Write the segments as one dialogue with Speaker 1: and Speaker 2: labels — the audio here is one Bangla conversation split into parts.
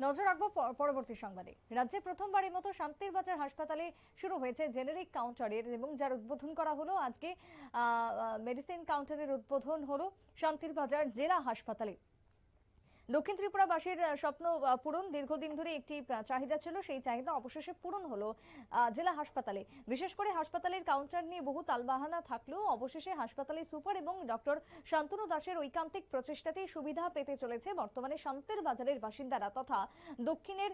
Speaker 1: নজর রাখব পর- পরবর্তী সংবাদে। রাজ্যে প্রথমবারের মতো শান্তির বাজার হাসপাতালে শুরু হয়েছে জেনেরিক কাউন্টারের এবং যার উদ্বোধন করা হলো আজকে মেডিসিন কাউন্টারের উদ্বোধন হলো শান্তির বাজার জেলা হাসপাতালে। দক্ষিণ ত্রিপুরাবাসীর স্বপ্ন পূরণ দীর্ঘদিন ধরে একটি চাহিদা ছিল, সেই চাহিদা অবশেষে পূরণ হলো জেলা হাসপাতালে। বিশেষ করে হাসপাতালের কাউন্টার নিয়ে বহু তালবাহানা থাকলেও অবশেষে হাসপাতালের সুপার এবং ডক্টর শান্তনু দাসের ঐকান্তিক প্রচেষ্টাতেই সুবিধা পেতে চলেছে বর্তমানে শান্তির বাজারের বাসিন্দারা তথা দক্ষিণের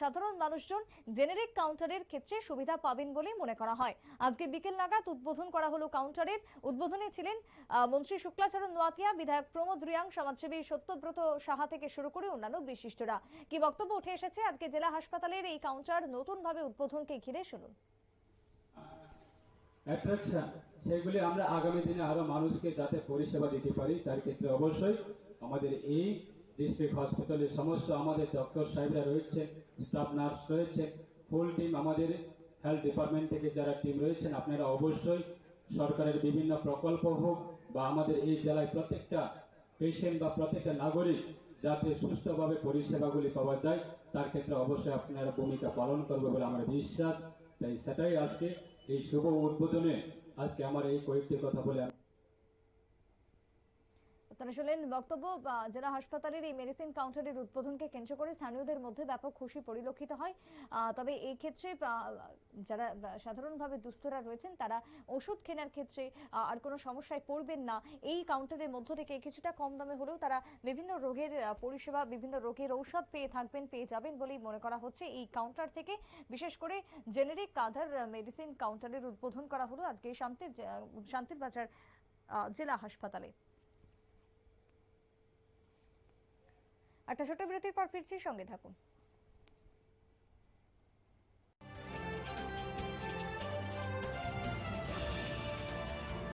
Speaker 1: সাধারণ মানুষজন জেনেরিক কাউন্টারের ক্ষেত্রে সুবিধা পাবেন বলে মনে করা হয়। আজকে বিকেল নাগাদ উদ্বোধন করা হলো কাউন্টারের। উদ্বোধনে ছিলেন মন্ত্রী শুক্লাচরণ নোয়াতিয়া, বিধায়ক প্রমোদ রিয়াং, সমাজসেবী সত্যব্রত সাহা থেকে শুরু করে অন্যান্য বিশিষ্টরা। কি বক্তব্য উঠে এসেছে? আজকে জেলা হাসপাতালের এই কাউন্টার নতুন ভাবে উদ্বোধনকে ঘিরে শুনুন।
Speaker 2: সেগুলি আমরা আগামী দিনে আরও মানুষকে যাতে পরিষেবা দিতে পারি, তার ক্ষেত্রে অবশ্যই আমাদের এই ডিস্ট্রিক্ট হসপিটালের সমস্ত আমাদের ডক্টর সাহেবরা রয়েছেন স্টাফ নার্স রয়েছেন ফুল টিম আমাদের হেলথ ডিপার্টমেন্ট থেকে যারা টিম রয়েছেন, আপনারা অবশ্যই সরকারের বিভিন্ন প্রকল্প হোক বা আমাদের এই জেলায় প্রত্যেকটা পেশেন্ট বা প্রত্যেকটা নাগরিক যাতে সুস্থভাবে পরিষেবাগুলি পাওয়া যায়, তার ক্ষেত্রে অবশ্যই আপনারা ভূমিকা পালন করবে বলে আমার বিশ্বাস। তাই সেটাই আজকে এই শুভ উদ্বোধনে আজকে আমার এই কয়েকটি কথা বলে
Speaker 1: আপনারা শুনলেন বক্তব্য জেলা হাসপাতালের এই মেডিসিন কাউন্টারের উদ্বোধনকে কেন্দ্র করে স্থানীয়দের মধ্যে ব্যাপক খুশি পরিলক্ষিত হয়। তবে এই ক্ষেত্রে যারা সাধারণভাবে দুস্থরা রয়েছেন, তারা ওষুধ কেনার ক্ষেত্রে আর কোনো সমস্যায় পড়বেন না। এই কাউন্টারের মধ্য থেকে কিছুটা কম দামে হলেও তারা বিভিন্ন রোগের পরিষেবা, বিভিন্ন রোগের ঔষধ পেয়ে থাকবেন, পেয়ে যাবেন বলেই মনে করা হচ্ছে। এই কাউন্টার থেকে বিশেষ করে জেনেরিক আধার মেডিসিন কাউন্টারের উদ্বোধন করা হলো আজকে শান্তির শান্তির বাজার জেলা হাসপাতালে। একটা ছোট বিরতির পর ফিরছি সঙ্গে থাকুন।